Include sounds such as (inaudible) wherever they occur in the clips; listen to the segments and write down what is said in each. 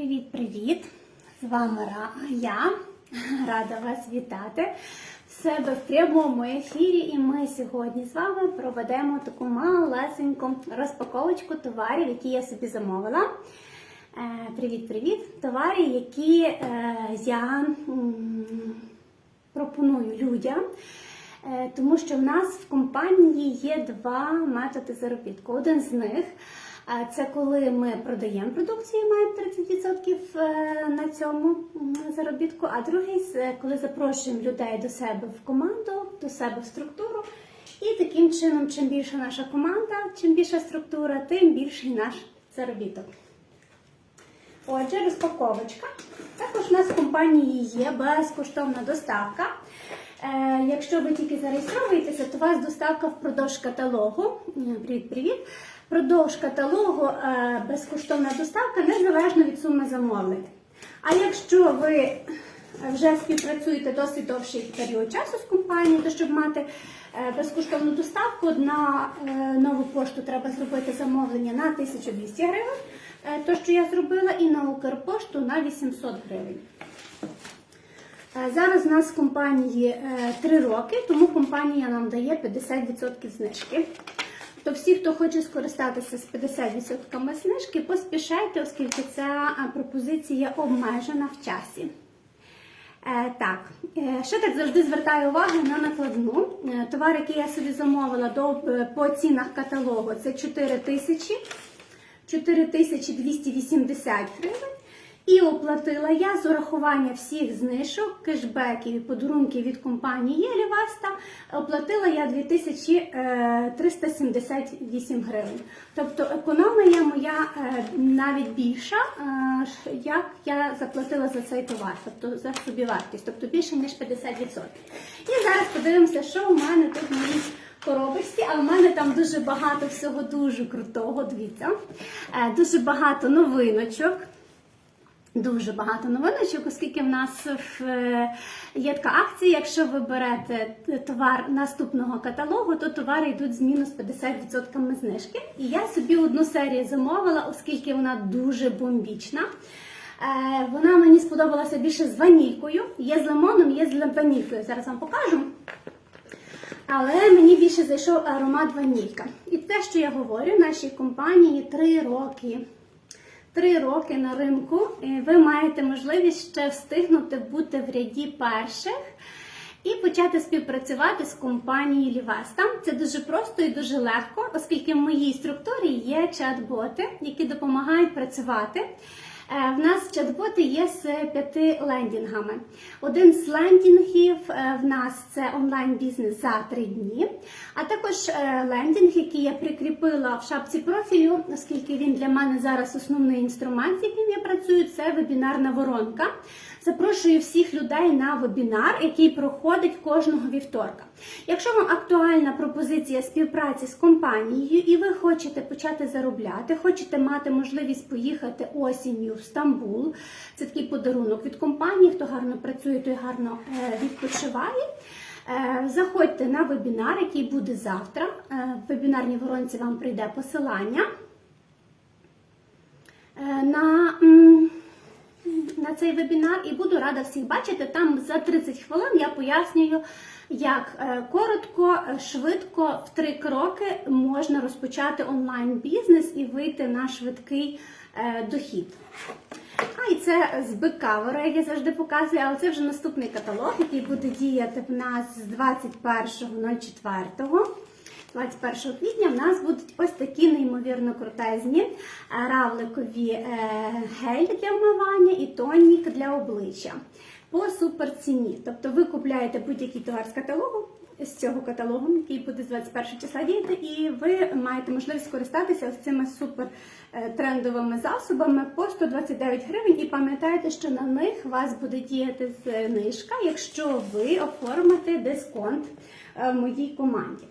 Привіт-привіт! З вами я. (laughs) Рада вас вітати в себе в прямому ефірі. І ми сьогодні з вами проведемо таку малесеньку розпаковочку товарів, які я собі замовила. Е, Привіт-привіт! Товари, які е, я пропоную людям. Е, Тому що в нас в компанії є два методи заробітку. Один з них е, це коли ми продаємо продукцію, маємо 30% е, на цьому заробітку. А другий це коли запрошуємо людей до себе в команду, до себе в структуру. І таким чином, чим більша наша команда, чим більша структура, тим більший наш заробіток. Отже, розпаковочка. Також у нас в компанії є безкоштовна доставка. Е, якщо ви тільки зареєструєтеся, то у вас доставка впродовж каталогу. Привіт-привіт. Впродовж каталогу е, безкоштовна доставка незалежно від суми замовлень. А якщо ви вже співпрацюєте досить довший період часу з компанією, то щоб мати е, безкоштовну доставку на е, нову пошту треба зробити замовлення на 1200 гривень, то що я зробила, і на Укрпошту на 800 гривень. Зараз у нас в компанії 3 роки, тому компанія нам дає 50% знижки. То всі, хто хоче скористатися з 50% знижки, поспішайте, оскільки ця е, пропозиція обмежена в часі. Е, так, е, ще так завжди звертаю увагу на накладну. Товар, який я собі замовила до, по цінах каталогу, це 4 тисячі 4280 гривень. І оплатила я з урахування всіх знижок, кешбеків і подарунків від компанії Єліваста, оплатила я 2378 гривень. Тобто економія моя е, навіть більша, е, як я заплатила за цей товар, тобто за собівартість, тобто більше ніж 50%. І зараз подивимося, що у мене тут моїй коробочці, а в мене там дуже багато всього дуже крутого. Дивіться, Е, дуже багато новиночок. Дуже багато новиночок, оскільки в нас е, є така акція. Якщо ви берете товар наступного каталогу, то товари йдуть з мінус 50% знижки. І я собі одну серію замовила, оскільки вона дуже бомбічна. Е, Вона мені сподобалася більше з ванількою. Є з лимоном, є з ванількою. Зараз вам покажу. Але мені більше зайшов аромат ванілька. І те, що я говорю, нашій компанії 3 роки. Три роки на ринку, ви маєте можливість ще встигнути бути в ряді перших і почати співпрацювати з компанією Лівеста. Це дуже просто і дуже легко, оскільки в моїй структурі є чат-боти, які допомагають працювати. Е, В нас чат-боти є з п'яти лендінгами. Один з лендінгів е, в нас це онлайн-бізнес за три дні, а також е, лендінг, який я прикріпила в шапці профілю, оскільки він для мене зараз основний інструмент, з яким я працюю, це вебінарна воронка. Запрошую всіх людей на вебінар, який проходить кожного вівторка. Якщо вам актуальна пропозиція співпраці з компанією і ви хочете почати заробляти, хочете мати можливість поїхати осінню в Стамбул, це такий подарунок від компанії, хто гарно працює, той гарно е, відпочиває. Е, Заходьте на вебінар, який буде завтра. Е, В вебінарній воронці вам прийде посилання на, на цей вебінар і буду рада всіх бачити. Там за 30 хвилин я пояснюю, як е, коротко, швидко, в три кроки можна розпочати онлайн-бізнес і вийти на швидкий е, дохід. А і це з беккавера, як я завжди показую, але це вже наступний каталог, який буде діяти в нас з 21.04. 21 квітня в нас будуть ось такі неймовірно крутезні равликові е, гель для вмивання і тонік для обличчя по суперціні. Тобто ви купляєте будь-який товар з каталогу, з цього каталогу, який буде з 21 числа діяти, і ви маєте можливість скористатися ось цими супер е, трендовими засобами по 129 гривень. І пам'ятайте, що на них вас буде діяти знижка, якщо ви оформите дисконт е, в моїй команді.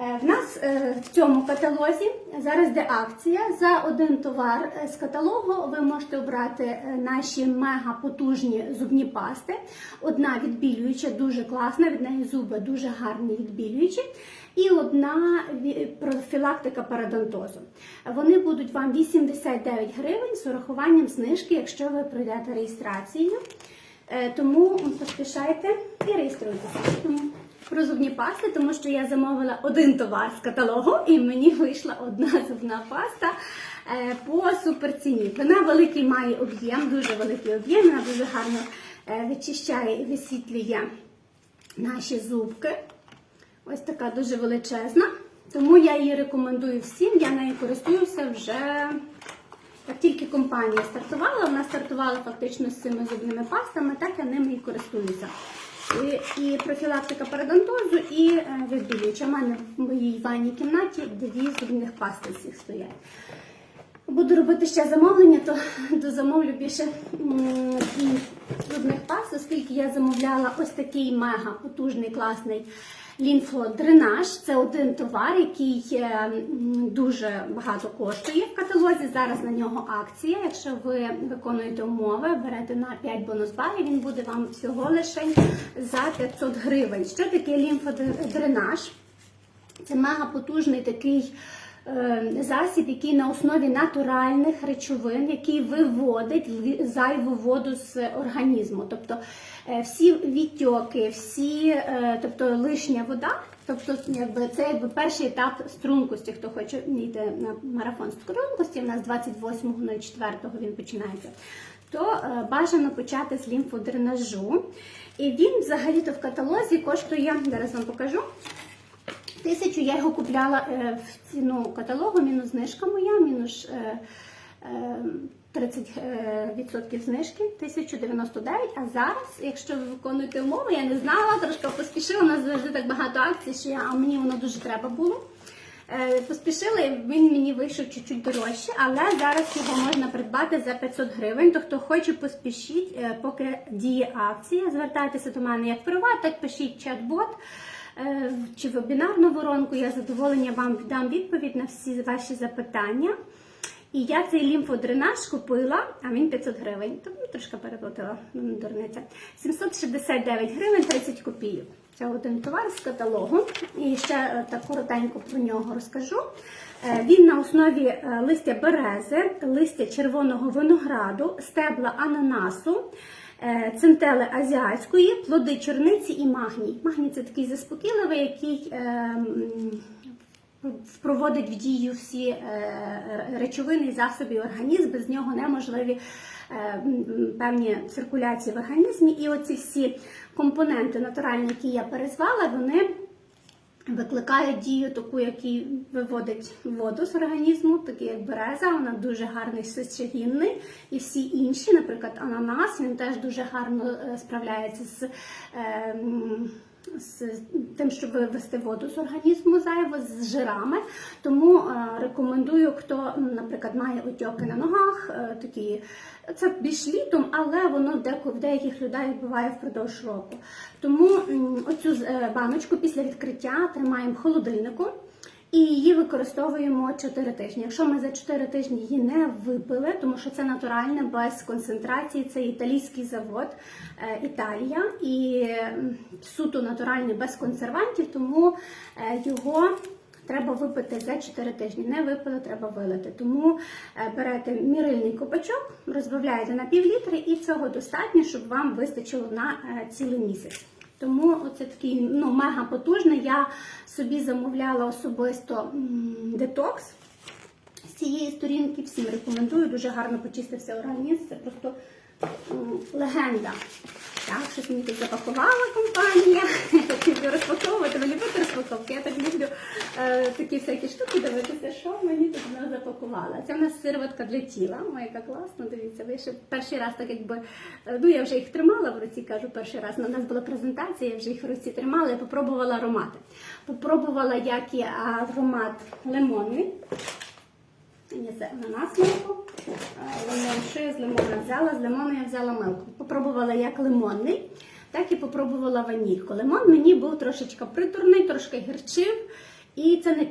Е, В нас е, в цьому каталозі зараз де акція. За один товар е, з каталогу ви можете обрати наші мега потужні зубні пасти. Одна відбілююча, дуже класна, від неї зуби дуже гарні відбілюючі. І одна профілактика парадонтозу. Вони будуть вам 89 гривень з урахуванням знижки, якщо ви пройдете реєстрацію. Тому поспішайте і реєструйтеся. Про зубні пасти, тому що я замовила один товар з каталогу, і мені вийшла одна зубна паста е, по суперціні. Вона великий має об'єм, дуже великий об'єм, вона дуже гарно е, вичищає і висвітлює наші зубки. Ось така дуже величезна. Тому я її рекомендую всім. Я нею користуюся вже як тільки компанія стартувала, вона стартувала фактично з цими зубними пастами, так я ними і користуюся. І, профілактика парадонтозу, і е. У мене в моїй ванній кімнаті дві зубних пасти всіх стоять. Буду робити ще замовлення, то (laughs) дозамовлю більше зубних паст, оскільки я замовляла ось такий мега потужний, класний лінфодренаж. Це один товар, який е, дуже багато коштує в каталозі. Зараз на нього акція. Якщо ви виконуєте умови, берете на 5 бонус балів, він буде вам всього лише за 500 гривень. Що таке лімфодренаж? Це мегапотужний такий засіб, який на основі натуральних речовин, який виводить зайву воду з організму. Тобто е, всі відтьоки, всі, е, тобто лишня вода. Тобто, якби це якби перший етап стрункості, хто хоче йти на марафон стрункості, у нас 28.04 він починається. То е, бажано почати з лімфодренажу. І він взагалі-то в каталозі коштує, зараз вам покажу. Тисячу я його купляла е, в ціну каталогу, мінус знижка моя, мінус е, е, 30% знижки, 1099. А зараз, якщо ви виконуєте умови, я не знала, трошки поспішила, у нас завжди так багато акцій, що я, а мені воно дуже треба було. Е, Поспішила, він мені вийшов чуть-чуть дорожче, але зараз його можна придбати за 500 гривень. То хто хоче, поспішіть, е, поки діє акція. Звертайтеся до мене як приват, так пишіть чат-бот е, чи вебінарну воронку. Я з задоволенням вам дам відповідь на всі ваші запитання. І я цей лімфодренаж купила, а він 500 гривень. Тому трошки переплатила дурниця. 769 гривень 30 копійок. Це один товар з каталогу. І ще е, так коротенько про нього розкажу. Е, Він на основі е, листя берези, листя червоного винограду, стебла ананасу, е, центели азіатської, плоди чорниці і магній. Магній це такий заспокійливий, який е, впроводить в дію всі е, речовини і засоби організм, без нього неможливі е, певні циркуляції в організмі. І оці всі компоненти натуральні, які я перезвала, вони викликають дію таку, який виводить воду з організму, такий як береза, вона дуже гарний сечогінний. І всі інші, наприклад, ананас, він теж дуже гарно е, справляється з. е, з тим, щоб вивести воду з організму зайво, з жирами. Тому е, рекомендую, хто, наприклад, має отьоки на ногах, е, такі, це більш літом, але воно деко, в деяких людей буває впродовж року. Тому оцю е, баночку після відкриття тримаємо в. І її використовуємо 4 тижні. Якщо ми за 4 тижні її не випили, тому що це натуральне, без концентрації, це італійський завод е, Італія і суто натуральний без консервантів, тому е, його треба випити за 4 тижні. Не випили, треба вилити. Тому е, берете мірильний копачок, розбавляєте на пів літри, і цього достатньо, щоб вам вистачило на цілий місяць. Тому оце такий ну, мега потужний. Я собі замовляла особисто детокс з цієї сторінки. Всім рекомендую. Дуже гарно почистився організм. Це просто легенда. Так, щось мені тут запакувала компанія. Так люблю розпаковувати. Ви любите розпаковки? Я так люблю е, такі всякі штуки дивитися, що мені тут вона запакувала. Це в нас сироватка для тіла. Ой, яка класна, дивіться. Ви ще перший раз так якби. е, Ну, я вже їх тримала в руці, кажу перший раз. У нас була презентація, я вже їх в руці тримала, я попробувала аромати. Попробувала, як є аромат лимонний. Ні, це ананас милку. Е, Лимон, я з лимона взяла? З лимону я взяла милку. Попробувала як лимонний, так і попробувала ванільку. Лимон мені був трошечки притурний, трошки гірчив. І це не,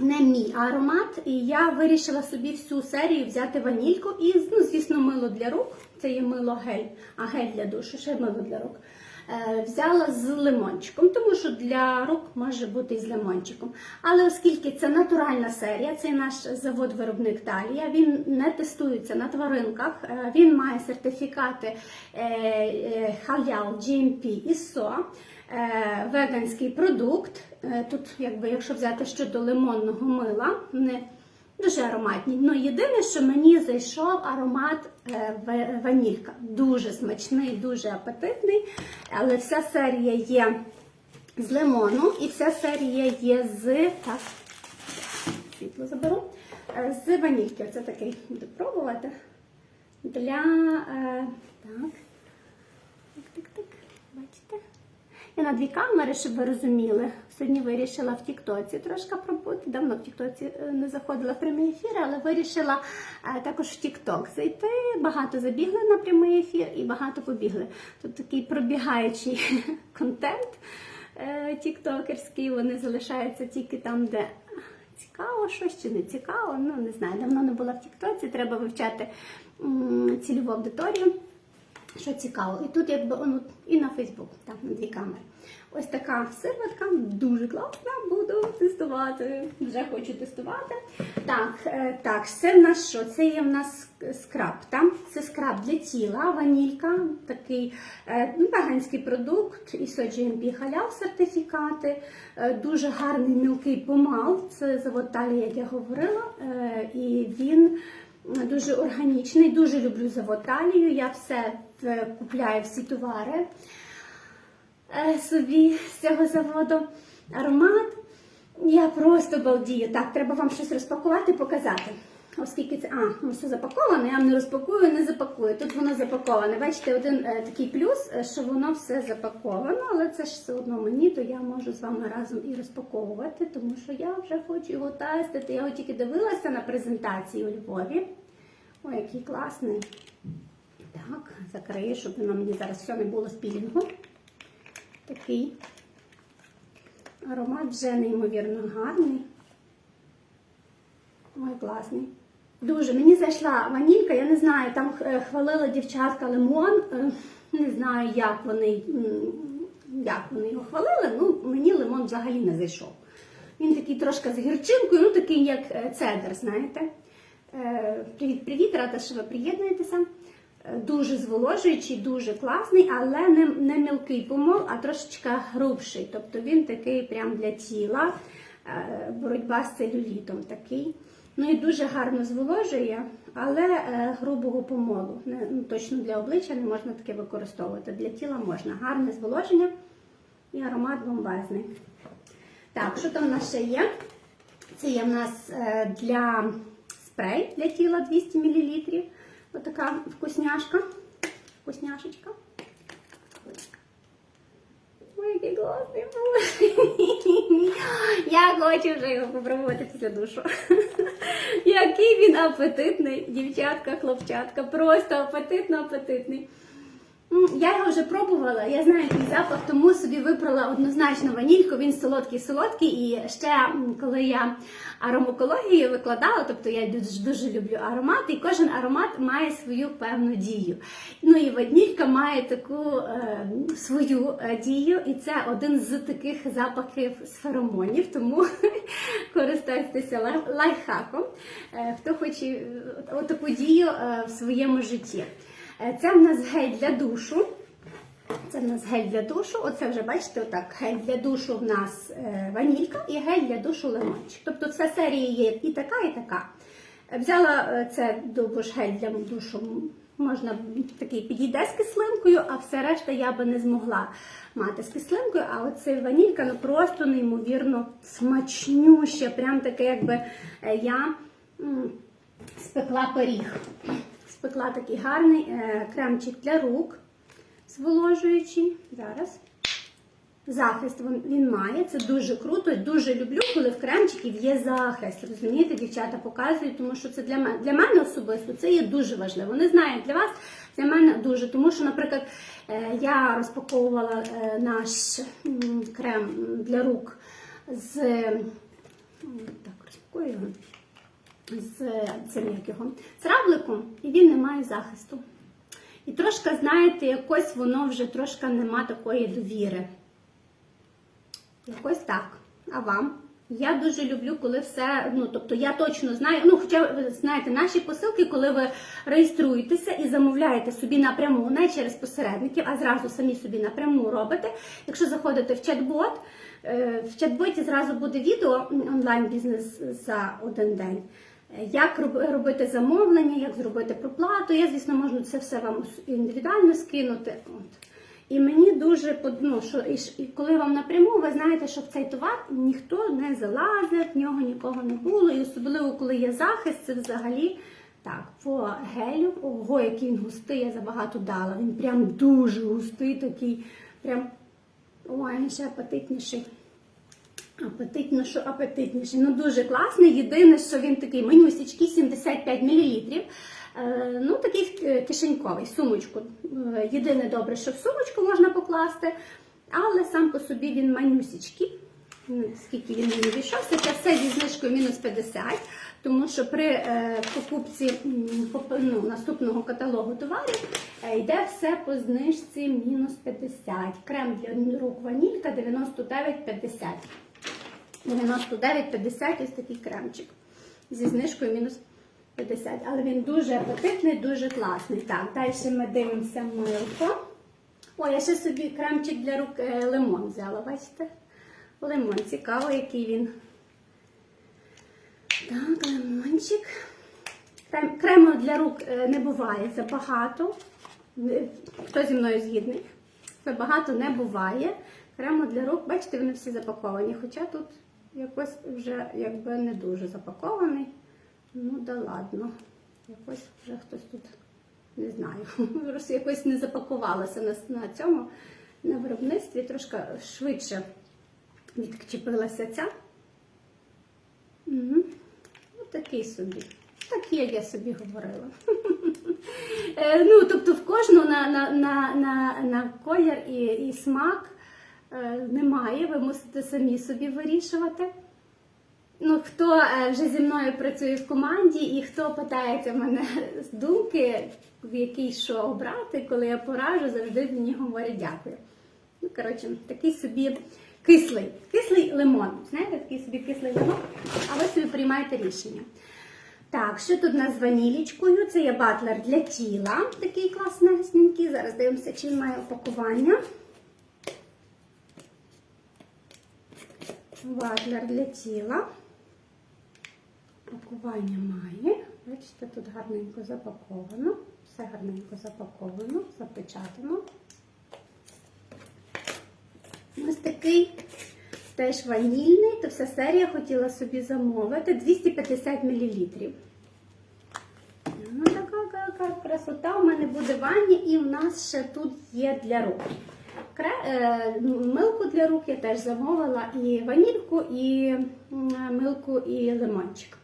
не мій аромат. І я вирішила собі всю серію взяти ванільку і, ну, звісно, мило для рук. Це є мило гель, а гель для душу, ще мило для рук. Е, Взяла з лимончиком, тому що для рук може бути і з лимончиком. Але оскільки це натуральна серія, це наш завод-виробник Талія, він не тестується на тваринках, е, він має сертифікати е, е, Halal GMP ISO, е, веганський продукт. Е, Тут, якби, якщо взяти щодо лимонного мила, не Дуже ароматні. Ну, єдине, що мені зайшов аромат е, ванілька. Дуже смачний, дуже апетитний. Але вся серія є з лимону і вся серія є з. Так, світло заберу. е, З ванільки. Оце такий буду пробувати. Для. Е, так. Так-так-так. Бачите? Я на дві камери, щоб ви розуміли. Сьогодні вирішила в Тіктоці трошки пробути. Давно в Тіктоці е, не заходила в прямий ефір, але вирішила е, також в Тікток зайти. Багато забігли на прямий ефір і багато побігли. Тут такий пробігаючий (laughs) контент е, тіктокерський. Вони залишаються тільки там, де цікаво щось чи не цікаво. Ну не знаю. Давно не була в Тіктоці. Треба вивчати цільову аудиторію що цікаво. І тут якби ну, і на Фейсбук, так, на дві камери. Ось така сирватка, дуже класна, буду тестувати. Вже хочу тестувати. Так, е, так, це в нас що? Це є в нас скраб. Там це скраб для тіла, ванілька, такий е, ну, веганський продукт, ISO GMP халяв сертифікати, е, дуже гарний мілкий помал. Це завод Талія, як я говорила. І він дуже органічний, дуже люблю завод Талію. Я все купляю всі товари е, собі з цього заводу. Аромат. Я просто балдію. Так, треба вам щось розпакувати, показати. Оскільки це. А, ну все запаковане, я вам не розпакую, не запакую. Тут воно запаковане. Бачите, один е, такий плюс, е, що воно все запаковано, але це ж все одно мені, то я можу з вами разом і розпаковувати, тому що я вже хочу його тестити. Я його тільки дивилася на презентації у Львові. Ой, який класний. Так, закрию, щоб воно мені зараз все не було з пілінгу. Такий аромат вже неймовірно гарний. Ой, класний. Дуже. Мені зайшла ванілька, я не знаю, там е, хвалила дівчатка лимон. е, Не знаю, як вони, як вони його хвалили. Ну, мені лимон взагалі не зайшов. Він такий трошки з гірчинкою, ну такий як е, цедр, знаєте. Е, Привіт, привіт, рада, що ви приєднуєтеся. Е, Дуже зволожуючий, дуже класний, але не, не мілкий помол, а трошечки грубший. Тобто він такий прям для тіла, е, боротьба з целюлітом такий. Ну і дуже гарно зволожує, але е, грубого помолу. Не, ну, точно для обличчя не можна таке використовувати. Для тіла можна. Гарне зволоження і аромат бомбезний. Так, що там в нас ще є? Це є в нас для спрей для тіла 200 мл. Ось така вкусняшка. Вкусняшечка. Ой, який класний був. Я хочу вже його попробувати після душу. Який він апетитний, дівчатка, хлопчатка. Просто апетитно апетитний. М, Я його вже пробувала, я знаю який запах, тому собі вибрала однозначно ванільку, він солодкий-солодкий. І ще коли я аромокологію викладала, тобто я дуже, дуже люблю аромати, і кожен аромат має свою певну дію. Ну і ванілька має таку е, свою е, дію, і це один з таких запахів з феромонів, тому (laughs) користуйтеся лай- лайфхаком, е, хто хоче е, отаку дію в своєму житті. Е, Це в нас гель для душу. Це в нас гель для душу. Оце вже бачите, отак. Гель для душу в нас е, ванілька і гель для душу лимончик. Тобто це серія є і така, і така. Взяла е, це гель для душу. Можна такий підійде з кислинкою, а все решта я би не змогла мати з кислинкою. А оцей ванілька ну просто неймовірно смачнюща. Прям таке, якби я спекла пиріг. Спекла такий гарний е, кремчик для рук зволожуючий. Зараз. Захист він, має, це дуже круто. Дуже люблю, коли в кремчиків є захист. Розумієте, дівчата показують, тому що це для мене для мене особисто це є дуже важливо. Не знаю, для вас для мене дуже. Тому що, наприклад, е, я розпаковувала е, наш крем для рук з так, розпакую його, з цим як його, з равликом, і він не має захисту. І трошки, знаєте, якось воно вже трошки нема такої довіри. Якось так. А вам? Я дуже люблю, коли все, ну тобто я точно знаю, ну хоча знаєте, наші посилки, коли ви реєструєтеся і замовляєте собі напряму, не через посередників, а зразу самі собі напряму робите. Якщо заходите в чат-бот, е, в чат-боті зразу буде відео онлайн-бізнес за один день. Як робити замовлення, як зробити проплату. Я, звісно, можу це все вам індивідуально скинути. От. І мені дуже ну, що і, і коли вам напряму, ви знаєте, що в цей товар ніхто не залазив, в нього нікого не було. І особливо, коли є захист, це взагалі так, по гелю, ого, який він густий, я забагато дала. Він прям дуже густий, такий, прям ой, ще апетитніший. Апетитно, що апетитніший. Ну дуже класний. Єдине, що він такий манюсічкий, 75 мл. Ну, такий кишеньковий, сумочку. Е, Єдине добре, що в сумочку можна покласти, але сам по собі він манюсічкий. Ну, Скільки він мені війшовся, це все зі знижкою мінус 50, тому що при е, покупці ну, наступного каталогу товарів е, йде все по знижці мінус 50. Крем для рук ванілька 99,50. 99,50 ось такий кремчик. Зі знижкою мінус 50. Але він дуже апетитний, дуже класний. Так, далі ми дивимося милко. О, я ще собі кремчик для рук е, лимон взяла, бачите? Лимон, цікаво, який він. Так, лимончик. Крем, крему для рук е, не буває забагато. Е, Хто зі мною згідний? Забагато не буває. Крему для рук, бачите, вони всі запаковані. Хоча тут якось вже якби не дуже запакований. Ну да ладно. Якось вже хтось тут не знаю. (laughs) Просто якось не запакувалося на, на цьому на виробництві. Трошки швидше відчепилася ця. Угу. такий собі. Так як я собі говорила. (laughs) Е, ну, тобто в кожну на, на, на, на, на колір і, і смак немає, ви мусите самі собі вирішувати. Ну, хто е, вже зі мною працює в команді, і хто питається в мене з думки, в який що обрати, коли я поражу, завжди мені говорять дякую. Ну, коротше, такий собі кислий, кислий лимон. Знаєте, такий собі кислий лимон, а ви собі приймаєте рішення. Так, що тут у нас з ванілічкою? Це є батлер для тіла. Такий класненький. Зараз дивимося, чи має опакування. Батлер для тіла. Пакування має. Бачите, тут гарненько запаковано. Все гарненько запаковано, запечатано. Ось такий теж ванільний, то вся серія хотіла собі замовити 250 мл. Ну, така, така красота у мене буде в ванні, і в нас ще тут є для рук. Е, милку для рук я теж замовила і ванільку, і милку, і лимончик.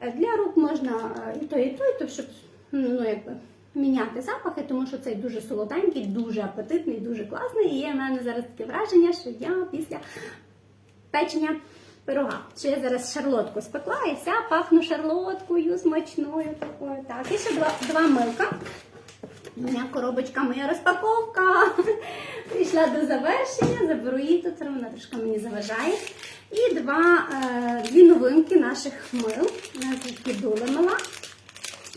Е, Для рук можна е, і той, і той, то щоб ну, якби, міняти запахи, тому що цей дуже солоденький, дуже апетитний, дуже класний. І є в мене зараз таке враження, що я після печення пирога. Що я зараз шарлотку спекла і вся пахну шарлоткою смачною такою. Так, і ще два, два милка. Моя коробочка, моя розпаковка прийшла до завершення. Заберу її тут, вона трошки мені заважає. І два, е, дві новинки наших мил. Дули мила.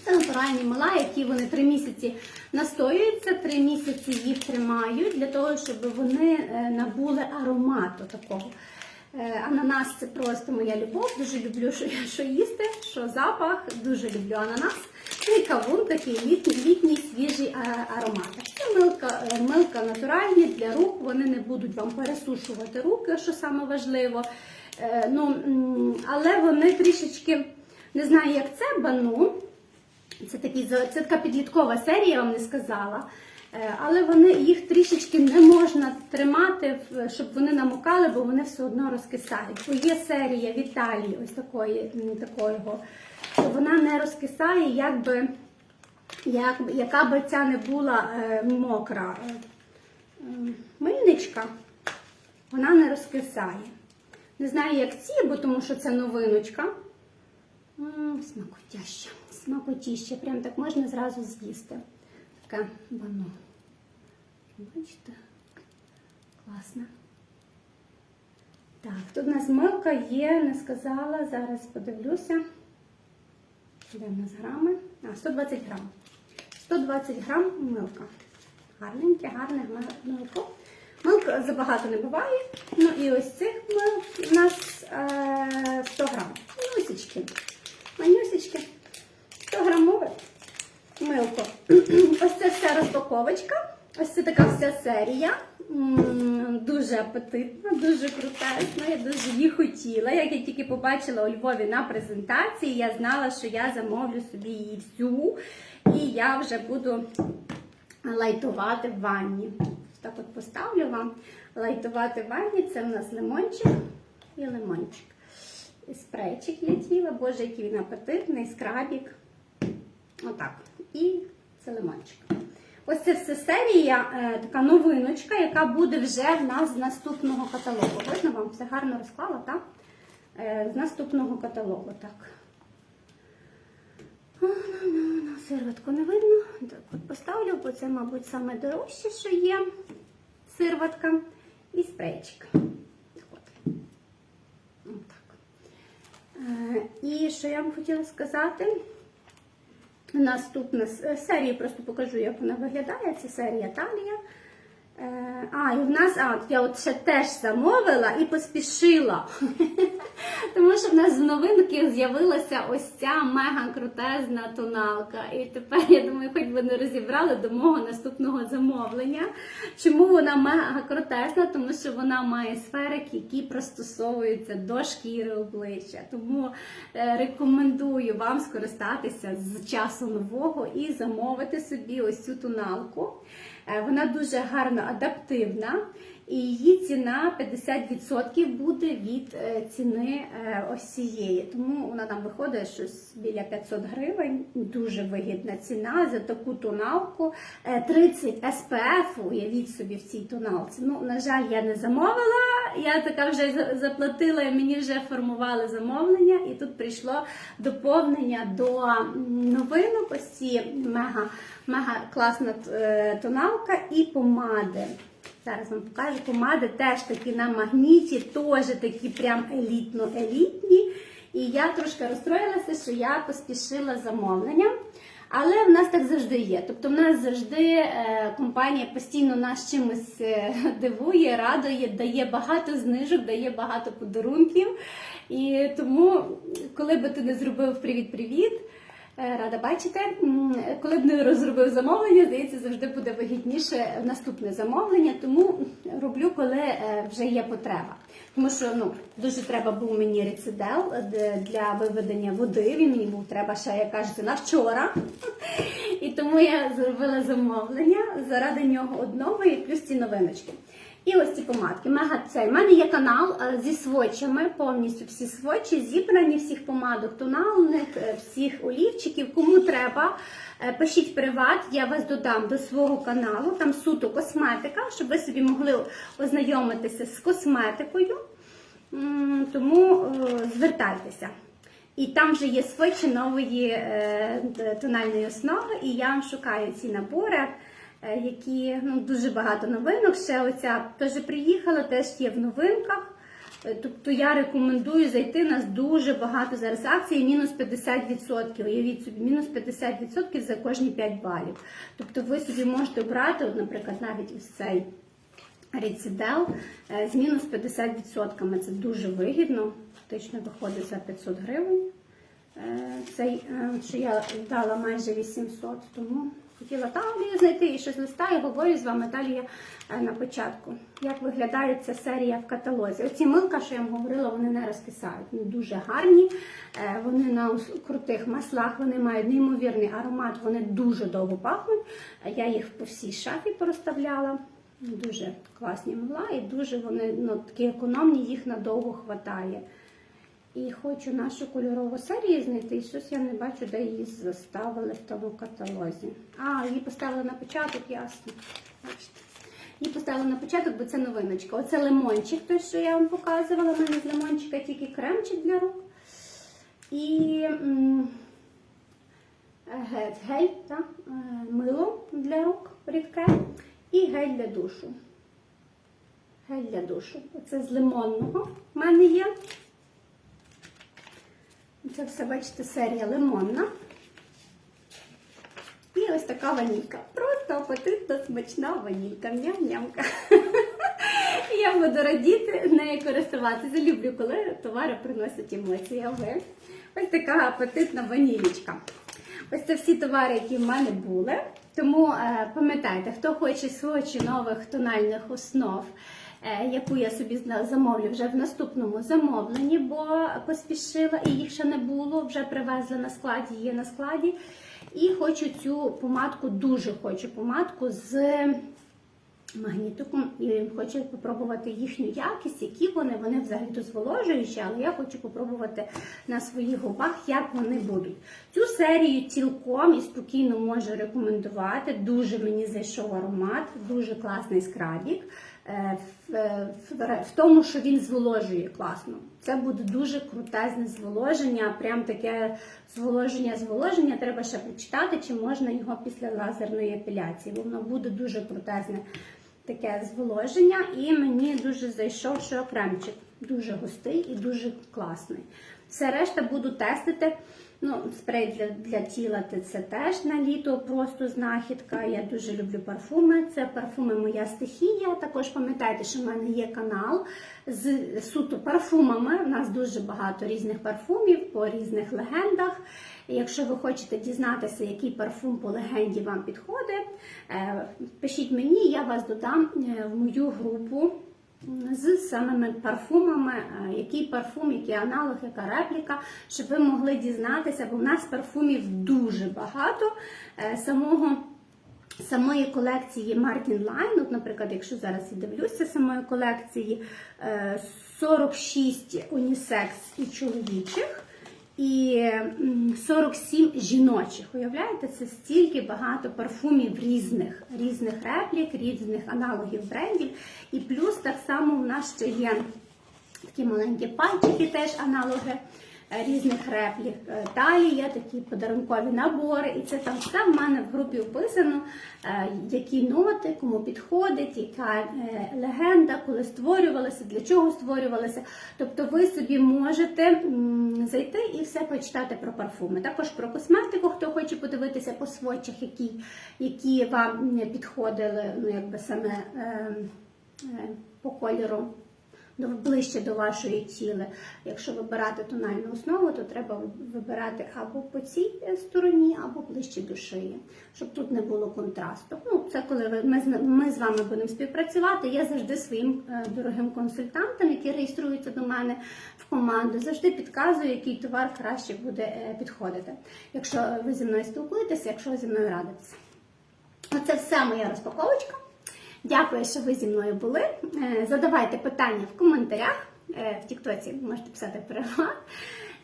Це натуральні мила, які вони три місяці настоюються, три місяці їх тримають для того, щоб вони е, набули аромату такого. Е, Ананас це просто моя любов. Дуже люблю, що їсти, що запах. Дуже люблю ананас. Ну і такий літній, літній свіжий аромат. Це милка, е, милка натуральні для рук. Вони не будуть вам пересушувати руки, що саме важливо. Е, Ну, але вони трішечки не знаю, як це бану. Це такий це така підліткова серія, я вам не сказала. Е, Але вони їх трішечки не можна тримати, щоб вони намокали, бо вони все одно розкисають. Є серія в ось такої, такого, вона не розкисає, якби, як, яка би ця не була е, мокра е, мильничка, вона не розкисає. Не знаю, як ці, бо тому що це новиночка. М, Смакотяща, смакотіще. Прям так можна зразу з'їсти. Таке вано. Бачите? Класно. Так, тут у нас милка є, не сказала, зараз подивлюся. Де в нас грами? А, 120 грам. 120 грам милка. Гарненьке, гарне милко. Милк забагато не буває. Ну і ось цих милк у нас е, 100 грам. Манюсечки. Манюсечки. 100 грамове милко. (clears throat) Ось це вся розпаковочка. Ось це така вся серія. Дуже апетитна, дуже крутесна. Я дуже її хотіла. Як я тільки побачила у Львові на презентації, я знала, що я замовлю собі її всю, і я вже буду лайтувати в ванні. Так от поставлю вам. Лайтувати в ванні це в нас лимончик і лимончик. І спрейчик для тіла. Боже, який він апетитний, скрабік. Отак. І це лимончик. Ось це все серія, е, така новиночка, яка буде вже в нас з наступного каталогу. Видно вам все гарно розклала, так? Е, з наступного каталогу, так. Сирватку не видно. Так, от поставлю, бо це, мабуть, саме дорожче, що є. Сирватка і спрейчик. Так от. Отак. Е, І що я вам хотіла сказати? Наступна серія, просто покажу, як вона виглядає. Це серія Талія. Е, А, і в нас, а, я от ще теж замовила і поспішила. (laughs) Тому що в нас в новинки з'явилася ось ця мега крутезна тоналка. І тепер я думаю, хоч би не розібрали до мого наступного замовлення. Чому вона мега крутезна? Тому що вона має сферики, які пристосовуються до шкіри обличчя. Тому е, рекомендую вам скористатися з часу нового і замовити собі ось цю тоналку. Е, Вона дуже гарно адаптивна, і її ціна 50% буде від е, ціни е, ось цієї. Тому вона там виходить щось біля 500 гривень. Дуже вигідна ціна за таку тоналку. Е, 30 SPF, уявіть собі в цій тоналці. Ну, на жаль, я не замовила. Я така вже заплатила, мені вже формували замовлення, і тут прийшло доповнення до новинок. Ось ці мега, мега класна е, тоналка і помади. Зараз вам покажу помади теж такі на магніті, теж такі прям елітно-елітні. І я трошки розстроїлася, що я поспішила з замовленням. Але в нас так завжди є. Тобто в нас завжди е, компанія постійно нас чимось е, дивує, радує, дає багато знижок, дає багато подарунків. І тому, коли би ти не зробив привіт-привіт, рада бачити, коли б не розробив замовлення, здається, завжди буде вигідніше наступне замовлення. Тому роблю, коли е, вже є потреба. Тому що ну дуже треба був мені рецидел е, для виведення води. Він мені був треба ще, як кажеться, на вчора. (laughs) І тому я зробила замовлення заради нього одного і плюс ці новиночки. І ось ці помадки. Мега цей. У мене є канал е, зі свочами, повністю всі свочі, зібрані всіх помадок, тоналних, е, всіх олівчиків. Кому треба, е, пишіть приват, я вас додам до свого каналу. Там суто косметика, щоб ви собі могли ознайомитися з косметикою. Тому звертайтеся. І там вже є свочі нової тональної основи, і я вам шукаю ці набори, які ну, дуже багато новинок. Ще оця теж приїхала, теж є в новинках. Е, Тобто я рекомендую зайти. У нас дуже багато зараз акцій, мінус 50%. Уявіть собі, мінус 50% за кожні 5 балів. Тобто ви собі можете обрати, наприклад, навіть ось цей Рецидел е, з мінус 50%. Це дуже вигідно. Фактично виходить за 500 гривень. Е, Цей, е, що я дала майже 800, тому хотіла талію знайти і щось листаю, говорю з вами далі е, на початку. Як виглядає ця серія в каталозі? Оці милка, що я вам говорила, вони не розкисають. Вони дуже гарні, е, вони на крутих маслах, вони мають неймовірний аромат, вони дуже довго пахнуть. Я їх по всій шафі порозставляла. Дуже класні мила і дуже вони ну, такі економні, їх надовго хватає. І хочу нашу кольорову серію знайти, і щось я не бачу, де її заставили в тому каталозі. А, її поставили на початок, ясно. Її поставила на початок, бо це новиночка. Оце лимончик, той, що я вам показувала. У мене з лимончика тільки кремчик для рук. І гель, так, е, мило для рук рідке і гель для душу. Гель для душу. Оце з лимонного в мене є. Це все, бачите, серія лимонна. І ось така ванілька. Просто апетитно смачна ванілька. Ням-нямка. Я буду радіти нею користуватися. Люблю, коли товари приносять емоції. А ви? Ось така апетитна ванілічка. Ось це всі товари, які в мене були. Тому е, пам'ятайте, хто хоче свого чи нових тональних основ, яку я собі замовлю вже в наступному замовленні, бо поспішила і їх ще не було, вже привезли на складі, є на складі. І хочу цю помадку, дуже хочу помадку з магнітиком і хочу спробувати їхню якість, які вони, вони взагалі дозволожуючі, але я хочу спробувати на своїх губах, як вони будуть. Цю серію цілком і спокійно можу рекомендувати. Дуже мені зайшов аромат, дуже класний скрабік. Е, В, тому, що він зволожує класно. Це буде дуже крутезне зволоження, прям таке зволоження, зволоження. Треба ще прочитати, чи можна його після лазерної епіляції, бо воно буде дуже крутезне таке зволоження. І мені дуже зайшов, що кремчик дуже густий і дуже класний. Все решта буду тестити. Ну, спрей для, для тіла це- теж на літо просто знахідка. Я дуже люблю парфуми. Це парфуми моя стихія. Також пам'ятайте, що в мене є канал з суто парфумами. У нас дуже багато різних парфумів по різних легендах. Якщо ви хочете дізнатися, який парфум по легенді вам підходить, е, пишіть мені, я вас додам е, в мою групу з самими парфумами, е, який парфум, який аналог, яка репліка, щоб ви могли дізнатися, бо в нас парфумів дуже багато. Е, Самого Самої колекції Martin Line, от, наприклад, якщо зараз я дивлюся самої колекції, е, 46 унісекс і чоловічих, і м, 47 жіночих. Уявляєте, це стільки багато парфумів різних, різних реплік, різних аналогів брендів. І плюс так само в нас ще є такі маленькі пальчики, теж аналоги різних реплік. Е, Далі є такі подарункові набори, і це там все в мене в групі описано, е, які ноти, кому підходить, яка е, легенда, коли створювалася, для чого створювалася. Тобто ви собі можете зайти і все почитати про парфуми. Також про косметику, хто хоче подивитися по сводчах, які, які вам підходили, ну якби саме. е, е, по кольору ближче до вашої тіли. Якщо вибирати тональну основу, то треба вибирати або по цій е, стороні, або ближче до шиї, щоб тут не було контрасту. Ну, це коли ви, ми, ми з вами будемо співпрацювати. Я завжди своїм е, дорогим консультантам, які реєструються до мене в команду, завжди підказую, який товар краще буде е, підходити. Якщо ви зі мною спілкуєтеся, якщо ви зі мною радитеся. Оце все моя розпаковочка. Дякую, що ви зі мною були. Е, Задавайте питання в коментарях. Е, В Тіктоці можете писати переклад.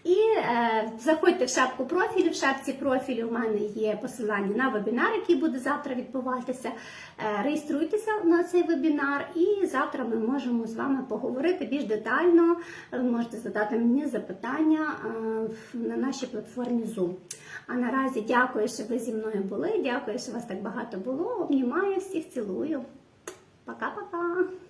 І е, заходьте в шапку профілю. В шапці профілю у мене є посилання на вебінар, який буде завтра відбуватися. Е, реєструйтеся на цей вебінар, і завтра ми можемо з вами поговорити більш детально. Ви можете задати мені запитання е, на нашій платформі Zoom. А наразі дякую, що ви зі мною були. Дякую, що вас так багато було. Обнімаю всіх, цілую. Пока-пока.